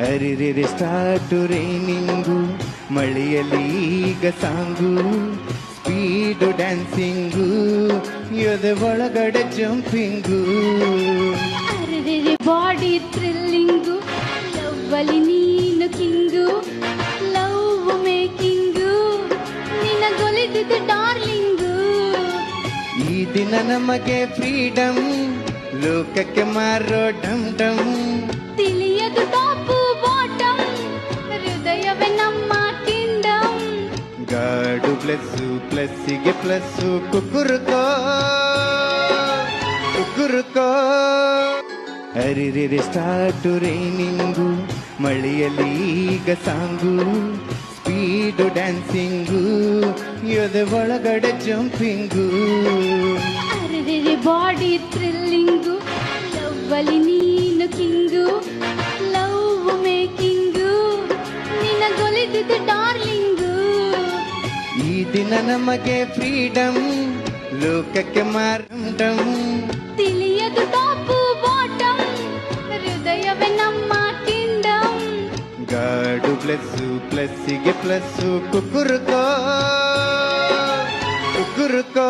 ಅರಿರಿರಿ start raining ಮಳೆಯಲ್ಲಿ ಈಗ song speed dancing ಎದೆ ಒಳಗಡೆ ಜಂಪಿಂಗು ಅರೆ ಬಾಡಿ ಥ್ರಿಲ್ಲಿಂಗು ಲವ್ವಲಿ ನೀನು ಕಿಂಗು ಲವ್ ಮೇಕಿಂಗು ನಿನಗೊಲಿದಿದ್ದು ಡಾರ್ಲಿಂಗು ಈ ದಿನ ನಮಗೆ ಫ್ರೀಡಮ್ ಲೋಕಕ್ಕೆ ಮಾರೋ ಡಮ್ ಡಮ್ ಗಾಡು ಪ್ಲಸ್ಸು, ಪ್ಲಸ್ಸಿಗೆ ಪ್ಲಸ್ಸು ಕುಕ್ಕುರುಕೋ ಕುಕ್ಕುರುಕೋ ಅರಿರಿರಿ ಸ್ಟಾರ್ಟು ರೈನಿಂಗು ಮಳೆಯಲ್ಲಿ ಈಗ ಸಾಂಗು, ಸ್ಪೀಡು ಡ್ಯಾನ್ಸಿಂಗು ಎದೆ ಒಳಗಡೆ ಜಂಪಿಂಗು. ಅರೆ ಬಾಡಿ ಥ್ರಿಲ್ಲಿಂಗು, ಲವ್ವಲಿ ನೀನು ಕಿಂಗು, ಲವ್ ಮೇಕಿಂಗು ನಿನಗೊಲಿದಿದ್ದು ಡಾರ್ಲಿಂಗು. ಈ ದಿನ ನಮಗೆ ಫ್ರೀಡಮ್ ಲೋಕಕ್ಕೆ ಮಾರಂ ಡಮ್ ತಿಳಿಯದು ಟಾಪು ಬಾಟಮ್ ಹೃದಯವೇ ನಮ್ಮ ಕಿಂಡಮ್ ಗಾಡು ಪ್ಲಸ್ಸು ಪ್ಲಸ್ಸಿಗೆ ಪ್ಲಸ್ಸು ಕುಕ್ಕುರುಕೋ ಕುಕ್ಕುರುಕೋ